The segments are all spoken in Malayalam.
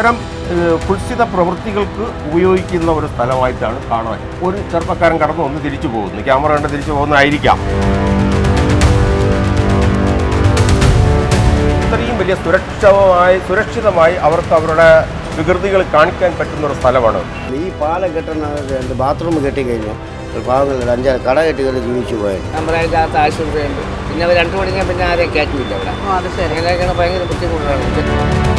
അത്തരം കുൽസിത പ്രവൃത്തികൾക്ക് ഉപയോഗിക്കുന്ന ഒരു സ്ഥലമായിട്ടാണ് കാണാൻ ഒരു ചെറുപ്പക്കാരൻ കടന്ന് ഒന്ന് തിരിച്ചു പോകുന്നു. ക്യാമറ കണ്ട് തിരിച്ചു പോകുന്നതായിരിക്കാം. ഇത്രയും വലിയ സുരക്ഷിതമായി സുരക്ഷിതമായി അവർക്ക് അവരുടെ വികൃതികൾ കാണിക്കാൻ പറ്റുന്ന ഒരു സ്ഥലമാണ്. ഈ പാലം കെട്ടുന്ന രണ്ട് ബാത്റൂം കെട്ടിക്കഴിഞ്ഞാൽ ഒരു പാവങ്ങൾ അഞ്ചാറ് കട കെട്ടികൾ ജീവിച്ചു പോയത് നമ്മുടെ ആശുപത്രിയുണ്ട്. പിന്നെ അവർ രണ്ടു മണിക്കാൻ പിന്നെ ആരെയും കയറ്റില്ല അവിടെ. അത് ശരി. അങ്ങനെയൊക്കെയാണ് ഭയങ്കര ബുദ്ധിമുട്ടാണ്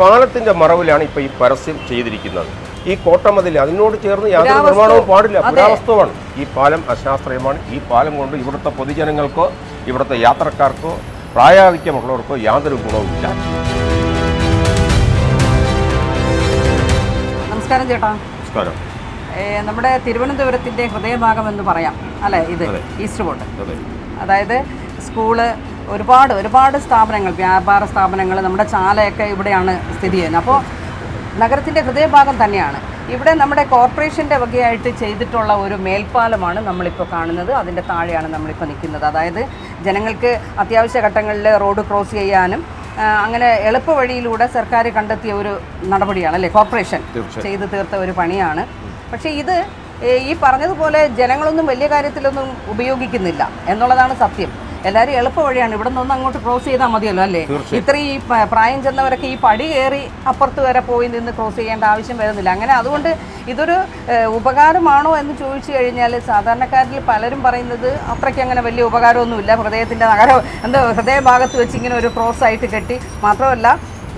പാലത്തിന്റെ മറവിലാണ് ഇപ്പൊ ഈ പരസ്യം ചെയ്തിരിക്കുന്നത്. ഈ കോട്ടമതിൽ അതിനോട് ചേർന്ന് യാതൊരു നിർമ്മാണവും പാടില്ല. പുരാവസ്തുവാണ്. ഈ പാലം അശാസ്ത്രീയമാണ്. ഈ പാലം കൊണ്ട് ഇവിടുത്തെ പൊതുജനങ്ങൾക്കോ ഇവിടുത്തെ യാത്രക്കാർക്കോ പ്രായാധിക്യമുള്ളവർക്കോ യാതൊരു ഗുണവുമില്ല. നമസ്കാരം ചേട്ടാ. നമസ്കാരം. നമ്മുടെ തിരുവനന്തപുരത്തിന്റെ ഹൃദയഭാഗം എന്ന് പറയാം. അല്ലെ ഇത്. ഈസ്റ്റ് ബോട്ട് അതായത് സ്കൂൾ ഒരുപാട് ഒരുപാട് സ്ഥാപനങ്ങൾ വ്യാപാര സ്ഥാപനങ്ങൾ നമ്മുടെ ചാലയൊക്കെ ഇവിടെയാണ് സ്ഥിതി ചെയ്യുന്നത്. അപ്പോൾ നഗരത്തിന്റെ ഹൃദയഭാഗം തന്നെയാണ്. ഇവിടെ നമ്മുടെ കോർപ്പറേഷന്റെ വകയായിട്ട് ചെയ്തിട്ടുള്ള ഒരു മേൽപ്പാലമാണ് നമ്മളിപ്പോൾ കാണുന്നത്. അതിന്റെ താഴെയാണ് നമ്മളിപ്പോൾ നിൽക്കുന്നത്. അതായത് ജനങ്ങൾക്ക് അത്യാവശ്യ ഘട്ടങ്ങളിൽ റോഡ് ക്രോസ് ചെയ്യാനും അങ്ങനെ എളുപ്പ വഴിയിലൂടെ സർക്കാർ കണ്ടെത്തിയ ഒരു നടപടിയാണ് അല്ലേ? കോർപ്പറേഷൻ. ചെയ്തു തീർത്ത ഒരു പണിയാണ്. പക്ഷേ ഇത് ഈ പറഞ്ഞതുപോലെ ജനങ്ങളൊന്നും വലിയ കാര്യത്തിലൊന്നും ഉപയോഗിക്കുന്നില്ല എന്നുള്ളതാണ് സത്യം. എല്ലാവരും എളുപ്പ വഴിയാണ് ഇവിടെ നിന്ന് അങ്ങോട്ട് ക്രോസ് ചെയ്താൽ മതിയല്ലോ അല്ലേ? ഇത്രയും ഈ പ്രായം ചെന്നവരൊക്കെ ഈ പടി കയറി അപ്പുറത്ത് വരെ പോയി നിന്ന് ക്രോസ് ചെയ്യേണ്ട ആവശ്യം വരുന്നില്ല. അങ്ങനെ അതുകൊണ്ട് ഇതൊരു ഉപകാരമാണോ എന്ന് ചോദിച്ചു കഴിഞ്ഞാൽ സാധാരണക്കാരിൽ പലരും പറയുന്നത് അത്രയ്ക്ക് അങ്ങനെ വലിയ ഉപകാരമൊന്നുമില്ല. ഹൃദയത്തിന്റെ നഗരം ഹൃദയ ഭാഗത്ത് വെച്ച് ഇങ്ങനെ ഒരു ക്രോസ് ആയിട്ട് കെട്ടി. മാത്രമല്ല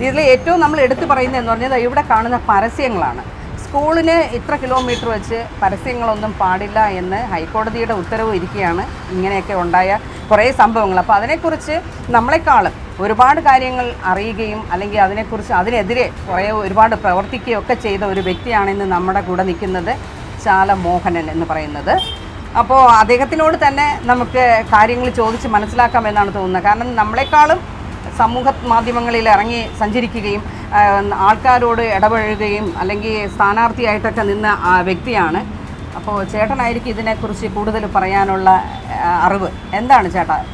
ഇതിൽ ഏറ്റവും നമ്മൾ എടുത്തു പറയുന്നത് എന്ന് പറഞ്ഞാൽ ഇവിടെ കാണുന്ന പരസ്യങ്ങളാണ്. സ്കൂളിന് ഇത്ര കിലോമീറ്റർ വെച്ച് പരസ്യങ്ങളൊന്നും പാടില്ല എന്ന് ഹൈക്കോടതിയുടെ ഉത്തരവ് ഇരിക്കുകയാണ് ഇങ്ങനെയൊക്കെ ഉണ്ടായ കുറേ സംഭവങ്ങൾ. അപ്പോൾ അതിനെക്കുറിച്ച് നമ്മളെക്കാളും ഒരുപാട് കാര്യങ്ങൾ അറിയുകയും അല്ലെങ്കിൽ അതിനെക്കുറിച്ച് അതിനെതിരെ കുറേ ഒരുപാട് പ്രവർത്തിക്കുകയൊക്കെ ചെയ്ത ഒരു വ്യക്തിയാണ് ഇന്ന് നമ്മുടെ കൂടെ നിൽക്കുന്നത് ചാല മോഹനൻ എന്ന് പറയുന്നത്. അപ്പോൾ അദ്ദേഹത്തിനോട് തന്നെ നമുക്ക് കാര്യങ്ങൾ ചോദിച്ച് മനസ്സിലാക്കാമെന്നാണ് തോന്നുന്നത്. കാരണം നമ്മളെക്കാളും സമൂഹ മാധ്യമങ്ങളിൽ ഇറങ്ങി സഞ്ചരിക്കുകയും ആൾക്കാരോട് ഇടപഴകുകയും അല്ലെങ്കിൽ സ്ഥാനാർത്ഥിയായിട്ടൊക്കെ നിന്ന ആ വ്യക്തിയാണ്. അപ്പോൾ ചേട്ടനായിരിക്കും ഇതിനെക്കുറിച്ച് കൂടുതൽ പറയാനുള്ള അറിവ്. എന്താണ് ചേട്ടാ?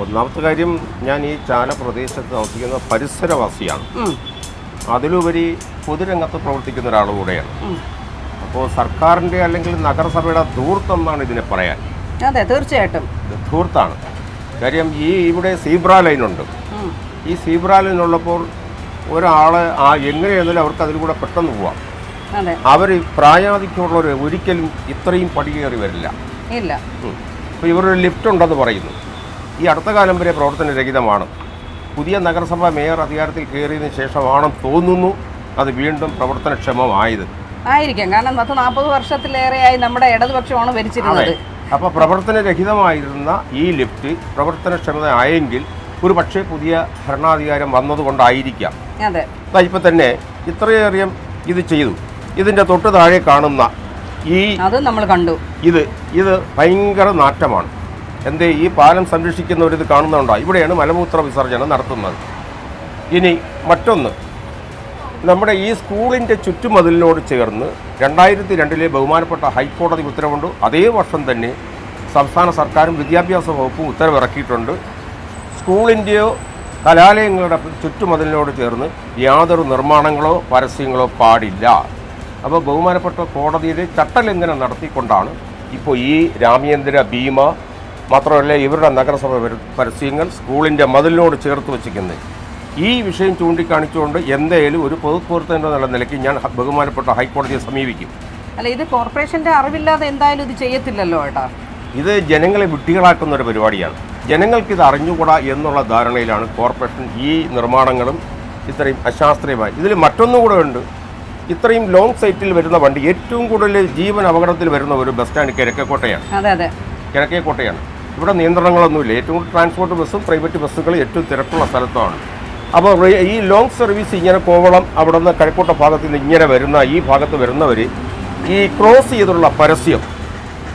ഒന്നാമത്തെ കാര്യം ഞാൻ ഈ ചാല പ്രദേശത്ത് താമസിക്കുന്ന പരിസരവാസിയാണ്. അതിലുപരി പൊതുരംഗത്ത് പ്രവർത്തിക്കുന്ന ഒരാൾ കൂടെയാണ്. ഉം. അപ്പോൾ സർക്കാരിന്റെ അല്ലെങ്കിൽ നഗരസഭയുടെ ധൂർത്തം എന്നാണ് ഇതിനെ പറയാൻ. അതെ തീർച്ചയായിട്ടും. ധൂർത്താണ്. കാര്യം ഈ ഇവിടെ സീബ്ര ലൈനുണ്ട്. ഈ സീബ്ര ലൈനുള്ളപ്പോൾ ഒരാൾ ആ എങ്ങനെയാണെങ്കിലും അവർക്ക് അതിലൂടെ പെട്ടെന്ന് പോവാം. അവർ പ്രായാധിക്യമുള്ളവർ ഒരിക്കലും ഇത്രയും പടികേറി വരില്ല. ഇല്ല. ഇപ്പോൾ ഇവരൊരു ലിഫ്റ്റ് ഉണ്ടെന്ന് പറയുന്നു. ഈ അടുത്ത കാലം വരെ പ്രവർത്തനരഹിതമാണ്. പുതിയ നഗരസഭ മേയർ അധികാരത്തിൽ കയറിയതിന് ശേഷമാണെന്ന് തോന്നുന്നു. അത് വീണ്ടും പ്രവർത്തനക്ഷമമായത്. ആയിരിക്കാം. കാരണം പത്ത് നാൽപ്പത് വർഷത്തിലേറെയായി നമ്മുടെ ഇടതുപക്ഷമാണ് ഭരിച്ചിരുന്നത്. അപ്പോൾ പ്രവർത്തനരഹിതമായിരുന്ന ഈ ലിഫ്റ്റ് പ്രവർത്തനക്ഷമത ആയെങ്കിൽ ഒരു പക്ഷേ പുതിയ ഭരണാധികാരം വന്നതുകൊണ്ടായിരിക്കാം. ഇപ്പം തന്നെ ഇത്രയേറെ ഇത് ചെയ്തു. ഇതിന്റെ തൊട്ട് താഴെ കാണുന്ന ഈ അത് നമ്മൾ കണ്ടു. ഇത് ഇത് ഭയങ്കര നാറ്റമാണ്. എന്തേ ഈ പാലം സംരക്ഷിക്കുന്നവർ ഇത് കാണുന്നുണ്ടോ ഇവിടെയാണ് മലമൂത്ര വിസർജനം നടത്തുന്നത്. ഇനി മറ്റൊന്ന് നമ്മുടെ ഈ സ്കൂളിന്റെ ചുറ്റുമതിലിനോട് ചേർന്ന് രണ്ടായിരത്തി രണ്ടിലെ ബഹുമാനപ്പെട്ട ഹൈക്കോടതി ഉത്തരവുണ്ട്. അതേ വർഷം തന്നെ സംസ്ഥാന സർക്കാരും വിദ്യാഭ്യാസ വകുപ്പും ഉത്തരവിറക്കിയിട്ടുണ്ട്. സ്കൂളിന്റെയോ കലാലയങ്ങളുടെ ചുറ്റുമതിലിനോട് ചേർന്ന് യാതൊരു നിർമ്മാണങ്ങളോ പരസ്യങ്ങളോ പാടില്ല. അപ്പോൾ ബഹുമാനപ്പെട്ട കോടതിയുടെ ചട്ടലംഘനം നടത്തിക്കൊണ്ടാണ് ഇപ്പോൾ ഈ രാമേന്ദ്ര ഭീമ മാത്രമല്ല ഇവരുടെ നഗരസഭ പരസ്യങ്ങൾ സ്കൂളിന്റെ മതിലിനോട് ചേർത്ത് വച്ചിരിക്കുന്നത്. ഈ വിഷയം ചൂണ്ടിക്കാണിച്ചുകൊണ്ട് എന്തായാലും ഒരു പൊതുപ്രവർത്തകൻ എന്നുള്ള നിലയ്ക്ക് ഞാൻ ബഹുമാനപ്പെട്ട ഹൈക്കോടതിയെ സമീപിക്കും. അല്ല ഇത് കോർപ്പറേഷന്റെ അറിവില്ലാതെ എന്തായാലും ഇത് ചെയ്യത്തില്ലല്ലോ ഏട്ടാ. ഇത് ജനങ്ങളെ വിട്ടികളാക്കുന്ന ഒരു പരിപാടിയാണ്. ജനങ്ങൾക്ക് ഇത് അറിഞ്ഞുകൂടാ എന്നുള്ള ധാരണയിലാണ് കോർപ്പറേഷൻ ഈ നിർമ്മാണങ്ങളും ഇത്രയും അശാസ്ത്രീയമായി. ഇതിൽ മറ്റൊന്നും ഉണ്ട്. ഇത്രയും ലോങ് സൈറ്റിൽ വരുന്ന വണ്ടി ഏറ്റവും കൂടുതൽ ജീവൻ അപകടത്തിൽ വരുന്ന ഒരു ബസ് സ്റ്റാൻഡ് കിഴക്കേക്കോട്ടയാണ്. കിഴക്കേക്കോട്ടയാണ്. ഇവിടെ നിയന്ത്രണങ്ങളൊന്നുമില്ല. ഏറ്റവും കൂടുതൽ ട്രാൻസ്പോർട്ട് ബസ്സും പ്രൈവറ്റ് ബസ്സുകളും ഏറ്റവും തിരക്കുള്ള സ്ഥലത്താണ്. അപ്പോൾ ഈ ലോങ് സർവീസ് ഇങ്ങനെ കോവളം അവിടെ നിന്ന് കിഴക്കോട്ട ഭാഗത്ത് നിന്ന് ഇങ്ങനെ വരുന്ന ഈ ഭാഗത്ത് വരുന്നവർ ഈ ക്രോസ് ചെയ്തുള്ള പരസ്യം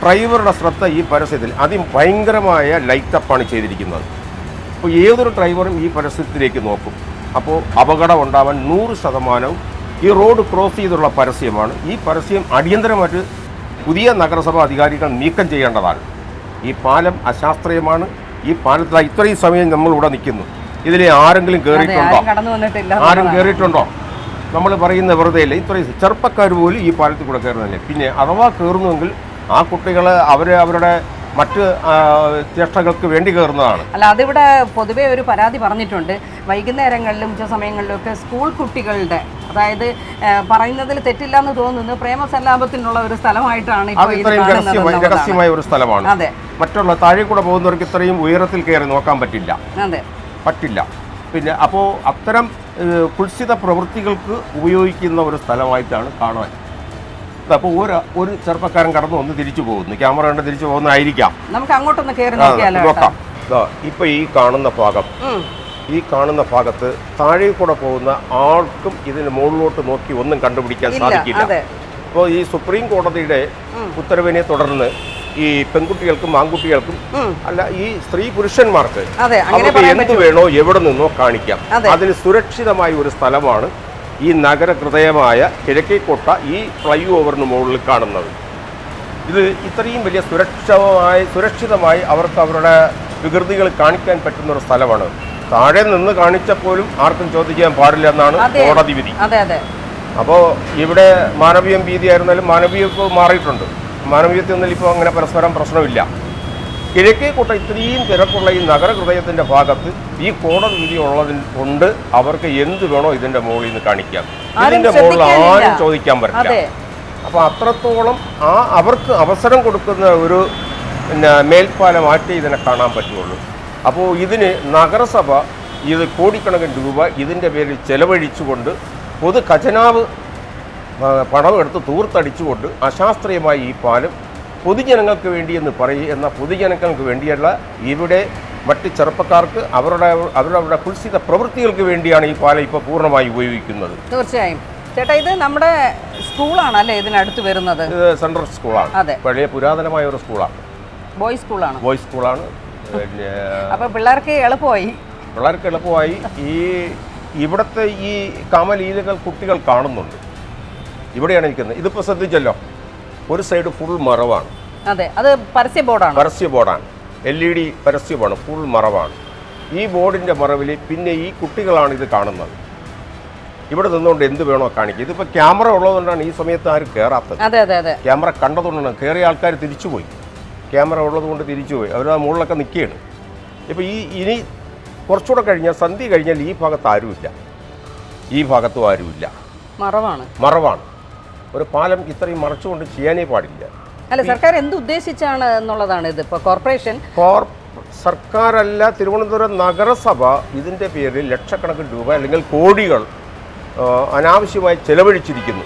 ഡ്രൈവറുടെ ശ്രദ്ധ ഈ പരസ്യത്തിൽ അതിഭയങ്കരമായ ലൈറ്റപ്പാണ് ചെയ്തിരിക്കുന്നത്. അപ്പോൾ ഏതൊരു ഡ്രൈവറും ഈ പരസ്യത്തിലേക്ക് നോക്കും. അപ്പോൾ അപകടം ഉണ്ടാവാൻ നൂറ് ശതമാനവും ഈ റോഡ് ക്രോസ് ചെയ്തുള്ള പരസ്യമാണ്. ഈ പരസ്യം അടിയന്തരമായിട്ട് പുതിയ നഗരസഭാ അധികാരികൾ നീക്കം ചെയ്യേണ്ടതാണ്. ഈ പാലം അശാസ്ത്രീയമാണ്. ഈ പാലത്തിൽ ഇത്രയും സമയം നമ്മൾ ഇവിടെ നിൽക്കുന്നു. ഇതിൽ ആരെങ്കിലും കയറിയിട്ടുണ്ടോ? ആരും ആരും കയറിയിട്ടുണ്ടോ? നമ്മൾ പറയുന്ന വെറുതെ ഇല്ല ഇത്രയും ചെറുപ്പക്കാർ പോലും ഈ പാലത്തിൽ കൂടെ കയറുന്നില്ല പിന്നെ അഥവാ കയറുന്നുവെങ്കിൽ ആ കുട്ടികൾ അവർ അവരുടെ മറ്റ് ചേഷ്ടകൾക്ക് വേണ്ടി കയറുന്നതാണ്. അല്ല അതിവിടെ പൊതുവേ ഒരു പരാതി പറഞ്ഞിട്ടുണ്ട്. വൈകുന്നേരങ്ങളിലും ഉച്ച സമയങ്ങളിലും ഒക്കെ സ്കൂൾ കുട്ടികളുടെ അതായത് പറയുന്നതിൽ തെറ്റില്ല എന്ന് തോന്നുന്നു പ്രേമസല്ലാപത്തിനുള്ള ഒരു സ്ഥലമായിട്ടാണ് രഹസ്യമായ ഒരു സ്ഥലമാണ്. അതെ. മറ്റുള്ള താഴെ കൂടെ പോകുന്നവർക്ക് ഇത്രയും ഉയരത്തിൽ കയറി നോക്കാൻ പറ്റില്ല. അതെ. പറ്റില്ല. പിന്നെ അപ്പോൾ അത്തരം കുൽസിത പ്രവൃത്തികൾക്ക് ഉപയോഗിക്കുന്ന ഒരു സ്ഥലമായിട്ടാണ് കാണാൻ അപ്പോൾ ഒരു ഒരു ചെറുപ്പക്കാരൻ കടന്ന് ഒന്ന് തിരിച്ചു പോകുന്നു. ക്യാമറ കണ്ട് തിരിച്ചു പോകുന്നതായിരിക്കാം. നമുക്ക് അങ്ങോട്ടൊന്ന് കയറി നോക്കാം. ഇപ്പൊ ഈ കാണുന്ന ഭാഗം. ഈ കാണുന്ന ഭാഗത്ത് താഴെ കൂടെ പോകുന്ന ആൾക്കും ഇതിന് മുകളിലോട്ട് നോക്കി ഒന്നും കണ്ടുപിടിക്കാൻ സാധിക്കില്ല. അപ്പോൾ ഈ സുപ്രീം കോടതിയുടെ ഉത്തരവിനെ തുടർന്ന് ഈ പെൺകുട്ടികൾക്കും ആൺകുട്ടികൾക്കും അല്ല ഈ സ്ത്രീ പുരുഷന്മാർക്ക് അവർക്ക് എന്ത് വേണോ എവിടെ നിന്നോ കാണിക്കാം. അതിന് സുരക്ഷിതമായ ഒരു സ്ഥലമാണ് ഈ നഗര ഹൃദയമായ കിഴക്കേക്കോട്ട ഈ ഫ്ലൈ ഓവറിന് മുകളിൽ കാണുന്നത്. ഇത് ഇത്രയും വലിയ സുരക്ഷമായി സുരക്ഷിതമായി അവർക്ക് അവരുടെ വികൃതികൾ കാണിക്കാൻ പറ്റുന്ന ഒരു സ്ഥലമാണ്. താഴെ നിന്ന് കാണിച്ചപ്പോലും ആർക്കും ചോദിക്കാൻ പാടില്ല എന്നാണ്. കോടതി വിധി. അപ്പോൾ ഇവിടെ മാനവീയം ഭീതിയായിരുന്നാലും മാനവീയം ഇപ്പോൾ മാറിയിട്ടുണ്ട്. മാനവീയത്തിൽ നിന്നിൽ ഇപ്പോൾ അങ്ങനെ പരസ്പരം പ്രശ്നമില്ല. കിഴക്കേക്കോട്ട ഇത്രയും തിരക്കുള്ള ഈ നഗരഹൃദയത്തിന്റെ ഭാഗത്ത് ഈ കോടതി വിധി ഉള്ളതിൽ കൊണ്ട് അവർക്ക് എന്ത് വേണോ ഇതിന്റെ മുകളിൽ നിന്ന് കാണിക്കാം. ഇതിന്റെ മുകളിൽ ആരും ചോദിക്കാൻ പറ്റില്ല. അപ്പോൾ അത്രത്തോളം ആ അവർക്ക് അവസരം കൊടുക്കുന്ന ഒരു പിന്നെ മേൽപ്പാലമായിട്ട് ഇതിനെ കാണാൻ പറ്റുള്ളൂ. അപ്പോൾ ഇതിന് നഗരസഭ ഇത് കോടിക്കണക്കിന് രൂപ ഇതിന്റെ പേരിൽ ചെലവഴിച്ചുകൊണ്ട് പൊതു ഖജനാവ് പണമെടുത്ത് തൂർത്തടിച്ചുകൊണ്ട് അശാസ്ത്രീയമായി ഈ പാലം പൊതുജനങ്ങൾക്ക് വേണ്ടി എന്ന് പറയുന്ന പൊതുജനങ്ങൾക്ക് വേണ്ടിയുള്ള ഇവിടെ മറ്റ് ചെറുപ്പക്കാർക്ക് അവരുടെ അവരവരുടെ കുൽസിത പ്രവൃത്തികൾക്ക് വേണ്ടിയാണ് ഈ പാലം ഇപ്പോൾ പൂർണമായി ഉപയോഗിക്കുന്നത്. തീർച്ചയായും. ചേട്ടാ ഇത് നമ്മുടെ സ്കൂളാണ് അല്ലേ ഇതിനടുത്ത് വരുന്നത്? ഇത് സെൻട്രൽ സ്കൂളാണ്. അതെ. പഴയ പുരാതനമായ ഒരു സ്കൂളാണ്. ബോയ്സ് സ്കൂളാണ്. ബോയ്സ് സ്കൂളാണ്. പിന്നെ അപ്പൊ പിള്ളേർക്ക് എളുപ്പമായി. പിള്ളേർക്ക് എളുപ്പമായി. ഈ ഇവിടുത്തെ ഈ കാമലീലകൾ കുട്ടികൾ കാണുന്നുണ്ട്. ഇവിടെയാണ് ഇരിക്കുന്നത് ഇതിപ്പോൾ ശ്രദ്ധിച്ചല്ലോ. ഒരു സൈഡ് ഫുൾ മറവാണ്. അതെ അത് പരസ്യ ബോർഡാണ്. പരസ്യ ബോർഡാണ്. എൽ ഇ ഡി പരസ്യമാണ് ഫുൾ മറവാണ്. ഈ ബോർഡിന്റെ മറവിൽ പിന്നെ ഈ കുട്ടികളാണ് ഇത് കാണുന്നത്. ഇവിടെ നിന്നുകൊണ്ട് എന്ത് വേണോ കാണിക്കുക ഇതിപ്പോൾ ക്യാമറ ഉള്ളതുകൊണ്ടാണ് ഈ സമയത്ത് ആരും കയറാത്തത് അതെ അതെ അതെ. ക്യാമറ കണ്ടതുകൊണ്ടാണ് കയറിയ ആൾക്കാർ തിരിച്ചുപോയി. ക്യാമറ ഉള്ളതുകൊണ്ട് തിരിച്ചുപോയി. അവർ ആ മുകളിലൊക്കെ നിൽക്കുകയാണ്. ഇപ്പോൾ ഈ ഇനി കുറച്ചുകൂടെ കഴിഞ്ഞാൽ സന്ധ്യ കഴിഞ്ഞാൽ ഈ ഭാഗത്ത് ആരുമില്ല. ഈ ഭാഗത്തും ആരുമില്ല. മറവാണ്. മറവാണ്. ഒരു പാലം ഇത്രയും മറച്ചുകൊണ്ട് ചെയ്യാനേ പാടില്ല. അല്ല സർക്കാർ എന്ത് ഉദ്ദേശിച്ചാണ് എന്നുള്ളതാണ് ഇത്. ഇപ്പോൾ കോർപ്പറേഷൻ കോർ സർക്കാരല്ല തിരുവനന്തപുരം നഗരസഭ ഇതിന്റെ പേരിൽ ലക്ഷക്കണക്കിന് രൂപ അല്ലെങ്കിൽ കോടികൾ അനാവശ്യമായി ചെലവഴിച്ചിരിക്കുന്നു.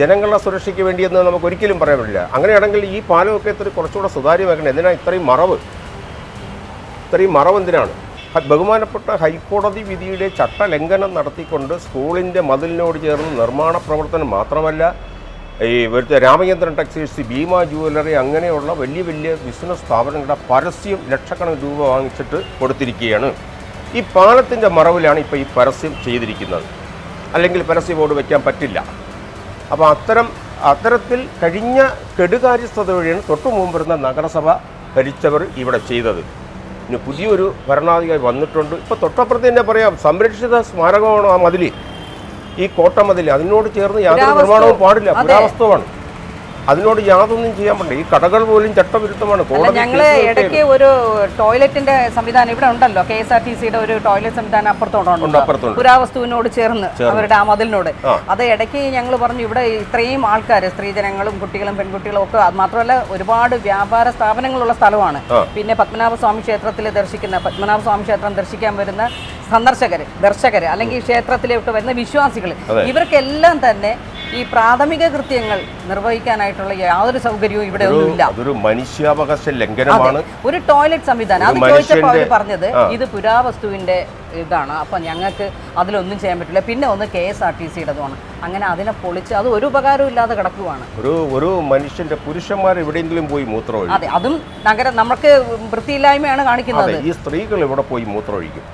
ജനങ്ങളുടെ സുരക്ഷയ്ക്ക് വേണ്ടിയെന്ന് നമുക്ക് ഒരിക്കലും പറയാൻ പറ്റില്ല. അങ്ങനെയാണെങ്കിൽ ഈ പാലമൊക്കെ ഇത്ര കുറച്ചുകൂടെ സുതാര്യമാക്കണം എന്തിനാണ് ഇത്രയും മറവ്? ഇത്രയും മറവ് എന്തിനാണ്? ബഹുമാനപ്പെട്ട ഹൈക്കോടതി വിധിയുടെ ചട്ടലംഘനം നടത്തിക്കൊണ്ട് സ്കൂളിന്റെ മതിലിനോട് ചേർന്ന് നിർമ്മാണ പ്രവർത്തനം മാത്രമല്ല ഈ രാമചന്ദ്രൻ ടെക്സ്റ്റൈൽസ് ഭീമ ജുവലറി അങ്ങനെയുള്ള വലിയ വലിയ ബിസിനസ് സ്ഥാപനങ്ങളുടെ പരസ്യം ലക്ഷക്കണക്കിന് രൂപ വാങ്ങിച്ചിട്ട് കൊടുത്തിരിക്കുകയാണ്. ഈ പാലത്തിന്റെ മറവിലാണ് ഇപ്പോൾ ഈ പരസ്യം ചെയ്തിരിക്കുന്നത്. അല്ലെങ്കിൽ പരസ്യ ബോർഡ് വയ്ക്കാൻ പറ്റില്ല. അപ്പോൾ അത്തരം അത്തരത്തിൽ കഴിഞ്ഞ കെടുകാര്യസ്ഥത വഴിയാണ് തൊട്ടു മുമ്പ് വരുന്ന നഗരസഭ ഭരിച്ചവർ ഇവിടെ ചെയ്തത്. ഇനി പുതിയൊരു ഭരണാധികാരി വന്നിട്ടുണ്ട്. ഇപ്പോൾ തൊട്ടപ്പുറത്ത് തന്നെ പറയാം സംരക്ഷിത സ്മാരകമാണ് ആ മതിൽ ഈ കോട്ട മതിൽ അതിനോട് ചേർന്ന് യാതൊരു. നിർമ്മാണവും പാടില്ല. പുരാവസ്തുവാണ്. അതിനോട് യാതൊന്നും ചെയ്യാൻ പറ്റില്ല. ഈ കടകൾ പോലും ചട്ടവിരുദ്ധമാണ്. കോടതി ഇടയ്ക്ക് ഒരു ടോയ്ലറ്റിന്റെ സംവിധാനം ഇവിടെ ഉണ്ടല്ലോ. കെ എസ് ആർ ടി സിയുടെ ഒരു ടോയ്ലറ്റ് സംവിധാനം അപ്പുറത്തോടുണ്ട് പുരാവസ്തുവിനോട് ചേർന്ന് അവരുടെ ആ മതിലിനോട്. അത് ഇടയ്ക്ക് ഞങ്ങൾ പറഞ്ഞു ഇവിടെ ഇത്രയും ആൾക്കാർ സ്ത്രീജനങ്ങളും കുട്ടികളും പെൺകുട്ടികളും ഒക്കെ അത് മാത്രമല്ല ഒരുപാട് വ്യാപാര സ്ഥാപനങ്ങളുള്ള സ്ഥലമാണ്. പിന്നെ പത്മനാഭ സ്വാമി ക്ഷേത്രത്തിൽ ദർശിക്കുന്ന പത്മനാഭ സ്വാമി ക്ഷേത്രം ദർശിക്കാൻ വരുന്ന സന്ദർശകർ ദർശകർ അല്ലെങ്കിൽ ക്ഷേത്രത്തിലോട്ട് വരുന്ന വിശ്വാസികൾ ഇവർക്കെല്ലാം തന്നെ ഈ പ്രാഥമിക കൃത്യങ്ങൾ നിർവഹിക്കാനായിട്ടുള്ള യാതൊരു സൗകര്യവും ഇവിടെ ഒന്നുമില്ല. അതൊരു മനുഷ്യാവകാശ ലംഘനമാണ്. ഒരു ടോയ്ലറ്റ് സംവിധാനം. അത് ഒരു ചോദിച്ചപ്പോൾ അവർ പറഞ്ഞത് ഇത് പുരാവസ്തുവിന്റെ ഇതാണ്. അപ്പൊ ഞങ്ങൾക്ക് അതിലൊന്നും ചെയ്യാൻ പറ്റില്ല. പിന്നെ ഒന്ന് കെ എസ് ആർ ടി സിയുടേതുമാണ്. അങ്ങനെ അതിനെ പൊളിച്ച് അത് ഒരു ഉപകാരവും ഇല്ലാതെ കിടക്കുവാണ്. ഒരു ഒരു മനുഷ്യന്റെ പുരുഷന്മാർ എവിടെയെങ്കിലും പോയി മൂത്രമൊഴിക്കും. അതെ അതും നഗരം നമുക്ക് വൃത്തിയില്ലായ്മയാണ് കാണിക്കുന്നത്. ഈ സ്ത്രീകൾ ഇവിടെ പോയി മൂത്രമൊഴിക്കും.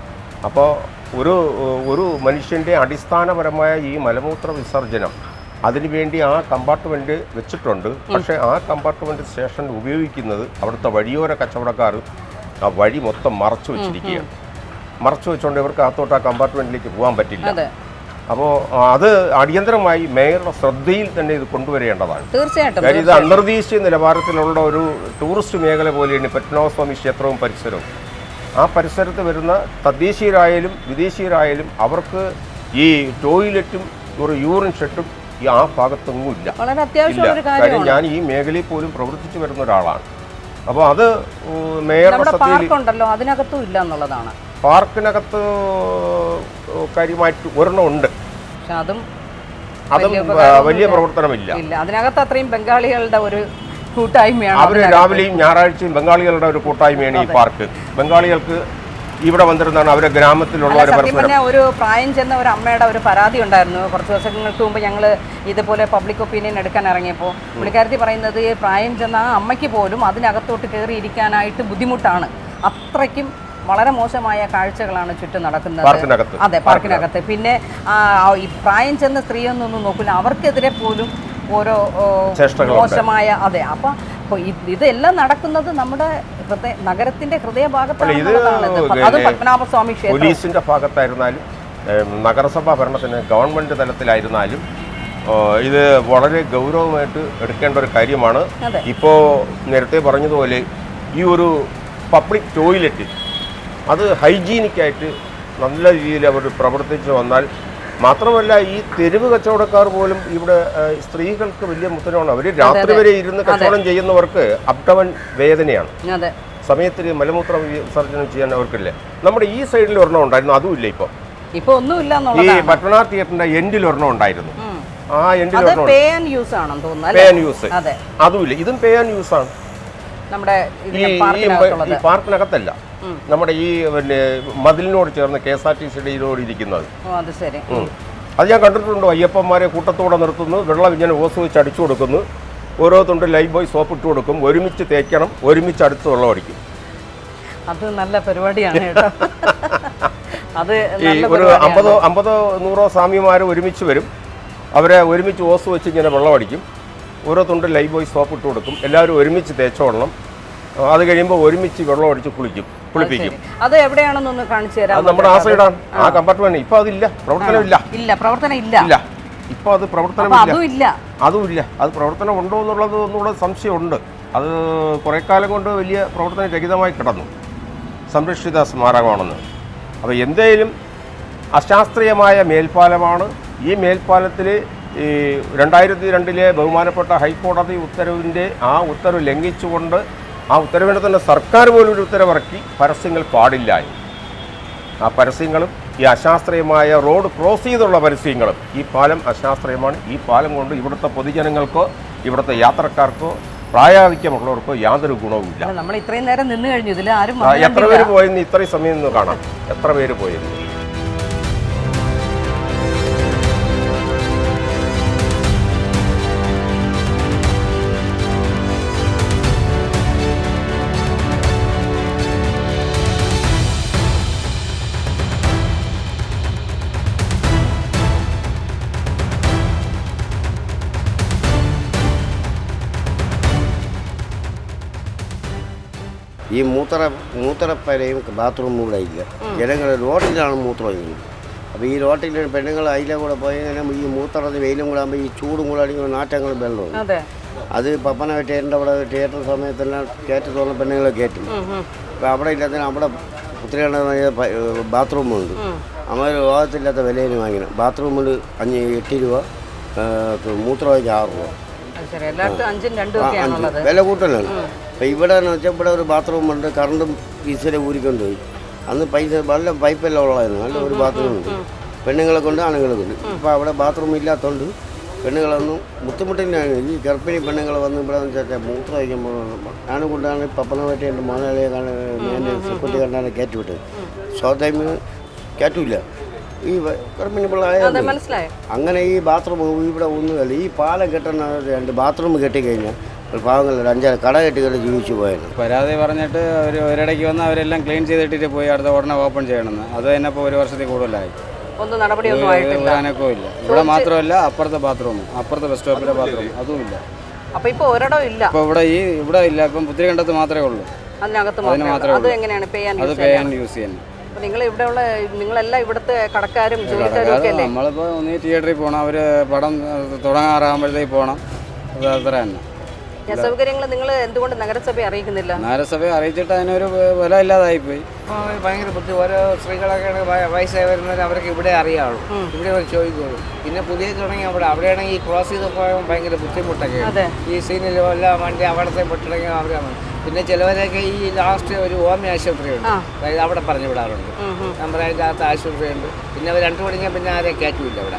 അപ്പോൾ ഒരു ഒരു മനുഷ്യന്റെ അടിസ്ഥാനപരമായ ഈ മലമൂത്ര വിസർജനം അതിനുവേണ്ടി ആ കമ്പാർട്ട്മെന്റ് വെച്ചിട്ടുണ്ട്. പക്ഷേ ആ കമ്പാർട്ട്മെന്റ് സ്റ്റേഷൻ ഉപയോഗിക്കുന്നത് അവിടുത്തെ വഴിയോര കച്ചവടക്കാർ ആ വഴി മൊത്തം മറച്ചു വെച്ചിരിക്കുകയാണ്. മറച്ചു വെച്ചുകൊണ്ട് ഇവർക്ക് അകത്തോട്ട് ആ കമ്പാർട്ട്മെന്റിലേക്ക് പോകാൻ പറ്റില്ല. അപ്പോ അപ്പോൾ അത് അടിയന്തരമായി മേയറുടെ ശ്രദ്ധയിൽ തന്നെ ഇത് കൊണ്ടുവരേണ്ടതാണ്. തീർച്ചയായിട്ടും കാര്യം ഇത് അന്തർദേശീയ നിലവാരത്തിലുള്ള ഒരു ടൂറിസ്റ്റ് മേഖല പോലെയാണ് പത്മനാഭസ്വാമി ക്ഷേത്രവും പരിസരവും. ആ പരിസരത്ത് വരുന്ന തദ്ദേശീയരായാലും വിദേശീയരായാലും അവർക്ക് ഈ ടോയ്ലറ്റും ഒരു യൂറിൻ ഷെട്ടും ഈ ആ ഭാഗത്തൊന്നും ഇല്ല. കാര്യം ഞാൻ ഈ മേഖലയിൽ പോലും പ്രവർത്തിച്ചു വരുന്ന ഒരാളാണ്. അപ്പോൾ അത് മേയറുടെ നമ്മുടെ പാർക്ക് ഉണ്ടല്ലോ അതിനകത്തും ഇല്ല എന്നുള്ളതാണ്. പാർക്കിനകത്ത് കാര്യമായിട്ട് ഒരെണ്ണം ഉണ്ട്. പക്ഷെ അതും അതും വലിയ പ്രവർത്തനമില്ല. ഇല്ല. അതിനകത്ത് അത്രയും ബംഗാളികളുടെ ഒരു കൂട്ടായ്മയാണ് അവർ. രാവിലെയും ഞായറാഴ്ചയും ബംഗാളികളുടെ ഒരു കൂട്ടായ്മയാണ് ഈ പാർക്ക്. ബംഗാളികൾക്ക് ഇവിടെ വന്നിരുന്നാണ് അവരെ ഗ്രാമത്തിലുള്ള ഒരു പരസ്പരം. ഒരു പ്രായം ചെന്ന ഒരു അമ്മയുടെ ഒരു പരാതി ഉണ്ടായിരുന്നു. കുറച്ച് ദിവസങ്ങൾക്ക് മുമ്പ് ഞങ്ങൾ ഇതുപോലെ പബ്ലിക് ഒപ്പീനിയൻ എടുക്കാൻ ഇറങ്ങിയപ്പോൾ പുള്ളിക്കാരത്തി പറയുന്നത് പ്രായം ചെന്ന ആ അമ്മയ്ക്ക് പോലും അതിനകത്തോട്ട് കയറിയിരിക്കാനായിട്ട് ബുദ്ധിമുട്ടാണ്. അത്രയ്ക്കും വളരെ മോശമായ കാഴ്ചകളാണ് ചുറ്റും നടക്കുന്നത്. അതെ പാർക്കിനകത്ത്. പിന്നെ പ്രായം ചെന്ന സ്ത്രീയൊന്നും നോക്കില്ല അവർക്കെതിരെ പോലും ഓരോ മോശമായ അതെ അപ്പൊ ഇത് ഇതെല്ലാം നടക്കുന്നത് നമ്മുടെ ഹൃദയ നഗരത്തിന്റെ ഹൃദയഭാഗത്താണ്. അത് പത്മനാഭസ്വാമി ക്ഷേത്രം പോലീസിന്റെ ഭാഗത്തായിരുന്നാലും നഗരസഭാ ഭരണത്തിന് ഗവൺമെന്റ് തലത്തിലായിരുന്നാലും ഇത് വളരെ ഗൗരവമായിട്ട് എടുക്കേണ്ട ഒരു കാര്യമാണ്. ഇപ്പോൾ നേരത്തെ പറഞ്ഞതുപോലെ ഈ ഒരു പബ്ലിക് ടോയ്ലറ്റ് അത് ഹൈജീനിക്കായിട്ട് നല്ല രീതിയിൽ അവർ പ്രവർത്തിച്ചു വന്നാൽ മാത്രമല്ല ഈ തെരുവ് കച്ചവടക്കാർ പോലും ഇവിടെ സ്ത്രീകൾക്ക് വലിയ മുത്തരമാണ് അവർ രാത്രി വരെ ഇരുന്ന് കച്ചവടം ചെയ്യുന്നവർക്ക് അപ്ടവൻ വേദനയാണ്. അതെ. സമയത്തിന് മലമൂത്ര വിസർജനം ചെയ്യാൻ അവർക്കില്ല? നമ്മുടെ ഈ സൈഡിൽ ഒരെണ്ണം ഉണ്ടായിരുന്നു അതുമില്ല ഇപ്പോൾ ഇപ്പൊ. ഒന്നുമില്ല ഈ പട്ടണ തിയേറ്ററിന്റെ എൻഡിൽ ഒരെണ്ണം ഉണ്ടായിരുന്നു. ആ എൻഡിൽ അത് ഒരെണ്ണം പേ ആൻഡ് യൂസ് അതെ. അതുമില്ല ഇതും പേ ആൻഡ് യൂസ് ആണ്. നമ്മുടെ ഈ പാർക്കിനകത്തല്ല. നമ്മുടെ ഈ പിന്നെ മതിലിനോട് ചേർന്ന് കെ എസ് ആർ ടി സിയുടെ ഇരിക്കുന്നത്. അത് ഞാൻ കണ്ടിട്ടുണ്ട്. അയ്യപ്പന്മാരെ കൂട്ടത്തോടെ നിർത്തുന്നു. വെള്ളം ഇങ്ങനെ ഓസ് വെച്ച് അടിച്ചു കൊടുക്കുന്നു. ഓരോ തുണ്ട് ലൈഫ് ബോയ് സോപ്പ് ഇട്ട് കൊടുക്കും. ഒരുമിച്ച് തേക്കണം. ഒരുമിച്ച് അടുത്ത് വെള്ളം അടിക്കും. അത് നല്ല പരിപാടിയാണ് കേട്ടോ. അത് ഈ ഒരു. അമ്പതോ അമ്പതോ നൂറോ സ്വാമിമാർ ഒരുമിച്ച് വരും. അവരെ ഒരുമിച്ച് ഓസ് വെച്ച് ഇങ്ങനെ വെള്ളം അടിക്കും. ഓരോ തുണ്ട് ലൈ ബോയ് സോപ്പ് ഇട്ട് കൊടുക്കും. എല്ലാവരും ഒരുമിച്ച് തേച്ചോടണം അത് കഴിയുമ്പോൾ ഒരുമിച്ച് വെള്ളം അടിച്ച് കുളിക്കും. കുളിപ്പിക്കും. അത് എവിടെയാണെന്നൊന്ന് കാണിച്ചു അത് തരാം നമ്മുടെ ആ സൈഡാണ്. ആ കമ്പാർട്ട്മെന്റ്. ഇപ്പൊ അതില്ല. പ്രവർത്തനമില്ല ഇല്ല. പ്രവർത്തനം ഇല്ല. ഇല്ല. ഇപ്പൊ അത് പ്രവർത്തനമില്ല അതുമില്ല അത് പ്രവർത്തനം ഉണ്ടോ എന്നുള്ളത് ഒന്നുകൂടെ സംശയമുണ്ട്. അത് കുറെ കാലം കൊണ്ട് വലിയ പ്രവർത്തന രഹിതമായി കിടന്നു. സംരക്ഷിത സ്മാരകമാണെന്ന്. അപ്പോൾ എന്തേലും അശാസ്ത്രീയമായ മേൽപ്പാലമാണ് ഈ മേൽപ്പാലത്തിൽ ഈ രണ്ടായിരത്തി രണ്ടിലെ ബഹുമാനപ്പെട്ട ഹൈക്കോടതി ഉത്തരവിന്റെ ആ ഉത്തരവ് ലംഘിച്ചുകൊണ്ട് ആ ഉത്തരവിനെ തന്നെ സർക്കാർ പോലും ഒരു ഉത്തരവിറക്കി പരസ്യങ്ങൾ പാടില്ലായി ആ പരസ്യങ്ങളും ഈ അശാസ്ത്രീയമായ റോഡ് ക്രോസ് ചെയ്തുള്ള പരസ്യങ്ങളും ഈ പാലം അശാസ്ത്രീയമാണ്. ഈ പാലം കൊണ്ട് ഇവിടുത്തെ പൊതുജനങ്ങൾക്കോ ഇവിടുത്തെ യാത്രക്കാർക്കോ പ്രായാധിക്യമുള്ളവർക്കോ യാതൊരു ഗുണവുമില്ല. നമ്മൾ ഇത്രയും നേരം നിന്ന് കഴിഞ്ഞു. ഇതിൽ ആരും എത്ര പേര് പോയെന്ന് ഇത്രയും സമയം നിന്ന് കാണാം. എത്ര പേര് പോയെന്ന്. ഈ മൂത്ര മൂത്രപ്പരയും ബാത്റൂമും കൂടെ ഇല്ല. ജനങ്ങൾ റോട്ടിലാണ് മൂത്രം ചെയ്യുന്നത് അപ്പോൾ ഈ റോട്ടിൽ പെണ്ണുങ്ങൾ അതിലെ കൂടെ പോയി കഴിഞ്ഞാൽ ഈ മൂത്രത്തിൽ വെയിലും കൂടെ ആകുമ്പോൾ ഈ ചൂടും കൂടെ അടിക്കുമ്പോൾ നാറ്റങ്ങളും വെള്ളവും. അതെ. പപ്പന തിയേറ്ററിന്റെ അവിടെ തിയേറ്റർ സമയത്തെല്ലാം കയറ്റി തോന്നുന്ന പെണ്ണുങ്ങളെ കയറ്റും. അപ്പോൾ അവിടെ ഇല്ലാത്തതിന് അവിടെ ഒത്തിരി ബാത്റൂമുണ്ട്. നമ്മൾ ലോകത്തില്ലാത്ത വിലയിൽ വാങ്ങിക്കണം. ബാത്റൂമിൽ അഞ്ച് എട്ട് രൂപ മൂത്രമൊക്കെ ആറ് രൂപ. വില കൂട്ടലാണ്. അപ്പം ഇവിടെ എന്ന് വെച്ചാൽ ഇവിടെ ഒരു ബാത്റൂം ഉണ്ട് കറണ്ടും ഈസിലെ ഊരിക്കൊണ്ട് പോയി അന്ന് പൈസ നല്ല പൈപ്പെല്ലാം ഉള്ളതായിരുന്നു നല്ല ഒരു ബാത്റൂം ഉണ്ട്. പെണ്ണുങ്ങളെ കൊണ്ട് ആണുങ്ങളെ കൊണ്ട്. ഇപ്പോൾ അവിടെ ബാത്റൂം ഇല്ലാത്തതുകൊണ്ട് പെണ്ണുങ്ങളൊന്നും ബുദ്ധിമുട്ടിനാണ് ഈ ഗർഭിണി പെണ്ണുങ്ങൾ വന്ന് ഇവിടെ എന്ന് വെച്ചാൽ മൂത്രം വയ്ക്കുമ്പോൾ ഞാനും കൊണ്ടാണ് പപ്പനമായിട്ട് എന്റെ മോനാളിയെ കാണാൻ ഞാൻ സെക്യൂരിറ്റി കണ്ടാണ് കയറ്റി വിട്ടത് ഷോർട്ട് ടൈമിൽ കയറ്റൂല. ഈ ഗർഭിണി പിള്ളേർ അങ്ങനെ ഈ ബാത്റൂം ഇവിടെ ഒന്നുമല്ല ഈ പാലം കെട്ടുന്ന രണ്ട് ബാത്റൂം കെട്ടിക്കഴിഞ്ഞാൽ പാവങ്ങൾ ഒരു അഞ്ചാറ് കട കെട്ടിക്കൊണ്ട് ജീവിച്ചു പോയത് പരാതി പറഞ്ഞിട്ട് ഒരു ഒരിടയ്ക്ക് വന്ന് അവരെല്ലാം ക്ലീൻ ചെയ്തിട്ടിട്ട് പോയി അടുത്ത ഉടനെ ഓപ്പൺ ചെയ്യണമെന്ന്. അത് തന്നെ ഇപ്പോൾ ഒരു വർഷത്തിൽ കൂടുതലായി. ഒന്നും നടപടിയൊന്നും ആയിട്ടില്ല. അനക്കവും ഇല്ല. ഇവിടെ മാത്രമല്ല അപ്പുറത്തെ ബാത്റൂം അപ്പുറത്തെ ബസ് സ്റ്റോപ്പിലെ ബാത്റൂം അതും ഇല്ല. അപ്പൊ ഇപ്പൊ ഒരിടം ഇല്ല. ഇപ്പൊ ഇവിടെ ഈ ഇവിടെ ഇല്ല. ഇപ്പം പുത്തിരിക്കണ്ടത്ത് മാത്രമേ ഉള്ളൂ. അതിനകത്ത് അതിന് മാത്രമേ അത് ഉള്ളൂ. എങ്ങനെയാണ്? പേ ആൻഡ് അത് യൂസ് പേ ചെയ്യാൻ ആൻഡ് യൂസ് ചെയ്യാൻ നിങ്ങൾ ഇവിടെയുള്ള നിങ്ങളെല്ലാം ഇവിടുത്തെ കടക്കാരും ജോലിക്കാരും ഒക്കെ അല്ലേ? നമ്മളിപ്പോൾ ഒന്നീ തിയേറ്ററിൽ പോണം. അവർ പടം തുടങ്ങാറാകുമ്പോഴത്തേക്ക് പോകണം അത് അത്ര തന്നെ. സൗകര്യങ്ങൾ നിങ്ങൾ എന്തുകൊണ്ട് നഗരസഭയെ അറിയിക്കുന്നില്ല? നഗരസഭയെ അറിയിച്ചിട്ട് അതിനൊരു വില ഇല്ലാതായിപ്പോയി. പോയി ഭയങ്കര ബുദ്ധി. ഓരോ സ്ത്രീകളൊക്കെ വയ- വയസ്സായി വരുന്നവർ അവർക്ക് ഇവിടെ അറിയാവുള്ളൂ. ഇവിടെ അവർ ചോദിക്കുള്ളൂ. പിന്നെ പുതിയ തുടങ്ങി അവിടെ അവിടെയാണെങ്കിൽ ഈ ക്രോസ് ചെയ്ത് പോയാൽ ഭയങ്കര ബുദ്ധിമുട്ടൊക്കെ. ഈ സീനിലും എല്ലാം വണ്ടി അവിടത്തെ പെട്ടിടങ്ങി അവരാണ്. പിന്നെ ചിലവരൊക്കെ ഈ ലാസ്റ്റ് ഒരു ഹോമിയോ ആശുപത്രിയുണ്ട്. അതായത് അവിടെ പറഞ്ഞു വിടാറുണ്ട്. അകത്ത് ആശുപത്രിയുണ്ട് പിന്നെ അവർ രണ്ടു മണിക്കാൻ പിന്നെ ആരെ കയറ്റില്ല അവിടെ.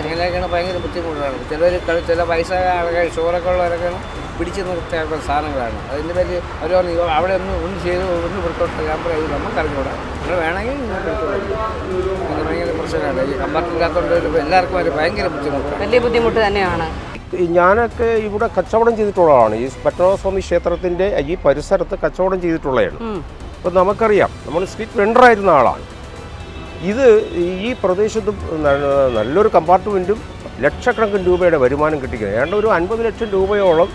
അങ്ങനെയൊക്കെയാണ് ഭയങ്കര ബുദ്ധിമുട്ടാണ് ചിലർ ചില പൈസ ആളുകൾ ഷുഗറൊക്കെ ഉള്ളവരൊക്കെയാണ് പിടിച്ചു നിർത്തിയാക്കുന്ന സാധനങ്ങളാണ്. അതിന്റെ പേര് അവർ പറഞ്ഞു "ഇയ്യോ, അവിടെ ഒന്ന് ഒന്ന് ചെയ്ത് ഒന്ന് പുറത്തോട്ട് ഞാൻ പറയും നമുക്ക് അറിഞ്ഞൂടാ നിങ്ങൾ വേണമെങ്കിൽ ഇങ്ങോട്ട് എടുത്തോളൂ." അങ്ങനെ ഭയങ്കര പ്രശ്നമാണ്. ഈ കമ്പാർട്ട്മെന്റിനകത്തോണ്ട് എല്ലാവർക്കും ഒരു ഭയങ്കര ബുദ്ധിമുട്ടാണ്. വലിയ ബുദ്ധിമുട്ട് തന്നെയാണ്. ഞാനൊക്കെ ഇവിടെ കച്ചവടം ചെയ്തിട്ടുള്ളതാണ്. ഈ പത്മനാഭസ്വാമി ക്ഷേത്രത്തിന്റെ ഈ പരിസരത്ത് കച്ചവടം ചെയ്തിട്ടുള്ളതാണ് അപ്പോൾ നമുക്കറിയാം നമ്മൾ സ്ട്രീറ്റ് വെണ്ടറായിരുന്ന ആളാണ്. ഇത് ഈ പ്രദേശത്ത് നല്ലൊരു കമ്പാർട്ട്മെന്റും ലക്ഷക്കണക്കിന് രൂപയുടെ വരുമാനം കിട്ടിക്കുന്നത് ഏതാണ്ട് ഒരു അൻപത് ലക്ഷം രൂപയോളം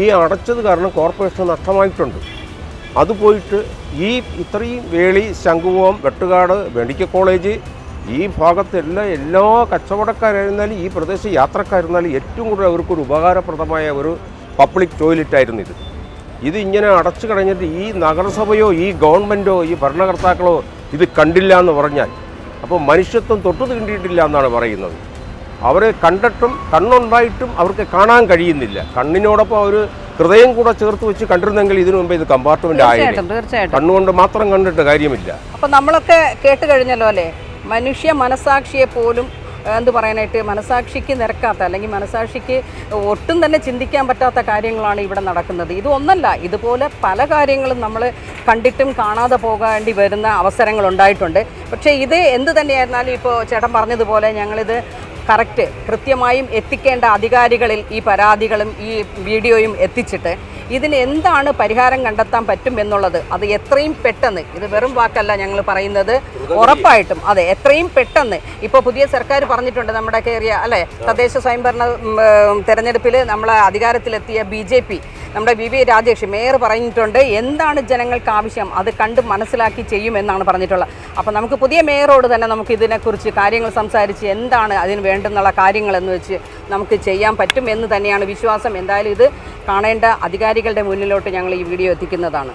ഈ അടച്ചത് കാരണം കോർപ്പറേഷൻ നഷ്ടമായിട്ടുണ്ട്. അത് പോയിട്ട് ഈ ഇത്രയും വേളി ശംഖുവം വെട്ടുകാട് മെഡിക്കൽ കോളേജ് ഈ ഭാഗത്തെല്ലാം എല്ലാ കച്ചവടക്കാരായിരുന്നാലും ഈ പ്രദേശ യാത്രക്കാരായിരുന്നാലും ഏറ്റവും കൂടുതൽ അവർക്കൊരു ഉപകാരപ്രദമായ ഒരു പബ്ലിക് ടോയ്ലറ്റായിരുന്നു ഇത്. ഇത് ഇങ്ങനെ അടച്ചു കഴിഞ്ഞിട്ട് ഈ നഗരസഭയോ ഈ ഗവൺമെന്റോ ഈ ഭരണകർത്താക്കളോ ഇത് കണ്ടില്ല എന്ന് പറഞ്ഞാൽ അപ്പോൾ മനുഷ്യത്വം തൊട്ടു തീണ്ടിയിട്ടില്ല എന്നാണ് പറയുന്നത്. അവരെ കണ്ടിട്ടും കണ്ണുണ്ടായിട്ടും അവർക്ക് കാണാൻ കഴിയുന്നില്ല. കണ്ണിനോടൊപ്പം അവർ ഹൃദയം കൂടെ ചേർത്ത് വെച്ച് കണ്ടിരുന്നെങ്കിൽ ഇതിനു മുമ്പ് ഇത് കമ്പാർട്ട്മെന്റ് ആയിരുന്നു കണ്ണുകൊണ്ട് മാത്രം കണ്ടിട്ട് കാര്യമില്ല. അപ്പൊ നമ്മളൊക്കെ കേട്ട് കഴിഞ്ഞല്ലോ അല്ലേ? മനുഷ്യ മനസാക്ഷിയെ പോലും എന്ത് പറയാനായിട്ട് മനസാക്ഷിക്ക് നിരക്കാത്ത അല്ലെങ്കിൽ മനസാക്ഷിക്ക് ഒട്ടും തന്നെ ചിന്തിക്കാൻ പറ്റാത്ത കാര്യങ്ങളാണ് ഇവിടെ നടക്കുന്നത്. ഇത് ഒന്നല്ല ഇതുപോലെ പല കാര്യങ്ങളും നമ്മൾ കണ്ടിട്ടും കാണാതെ പോകേണ്ടി വരുന്ന അവസരങ്ങൾ ഉണ്ടായിട്ടുണ്ട്. പക്ഷേ ഇത് എന്ത് തന്നെയായിരുന്നാലും ഇപ്പോൾ ചേട്ടൻ പറഞ്ഞതുപോലെ ഞങ്ങളിത് കറക്റ്റ് കൃത്യമായും എത്തിക്കേണ്ട അധികാരികളിൽ ഈ പരാതികളും ഈ വീഡിയോയും എത്തിച്ചിട്ട് ഇതിന് എന്താണ് പരിഹാരം കണ്ടെത്താൻ പറ്റും എന്നുള്ളത്? അത് എത്രയും പെട്ടെന്ന് ഇത് വെറും വാക്കല്ല ഞങ്ങൾ പറയുന്നത് ഉറപ്പായിട്ടും അതെ എത്രയും പെട്ടെന്ന്. ഇപ്പോൾ പുതിയ സർക്കാർ പറഞ്ഞിട്ടുണ്ട് നമ്മുടെ കേറിയ അല്ലെ തദ്ദേശ സ്വയംഭരണ തെരഞ്ഞെടുപ്പിൽ നമ്മളെ അധികാരത്തിലെത്തിയ ബി ജെ പി നമ്മുടെ വി വി രാജേഷ് മേയർ പറഞ്ഞിട്ടുണ്ട് എന്താണ് ജനങ്ങൾക്ക് ആവശ്യം? അത് കണ്ട് മനസ്സിലാക്കി ചെയ്യുമെന്നാണ് പറഞ്ഞിട്ടുള്ളത്. അപ്പോൾ നമുക്ക് പുതിയ മേയറോട് തന്നെ നമുക്ക് ഇതിനെക്കുറിച്ച് കാര്യങ്ങൾ സംസാരിച്ച് എന്താണ് അതിന് വേണ്ടുന്നുള്ള കാര്യങ്ങളെന്ന് വെച്ച് നമുക്ക് ചെയ്യാൻ പറ്റും എന്ന് തന്നെയാണ് വിശ്വാസം. എന്തായാലും ഇത് കാണേണ്ട വ്യാപാരികളുടെ മുന്നിലോട്ട് ഞങ്ങൾ ഈ വീഡിയോ എത്തിക്കുന്നതാണ്.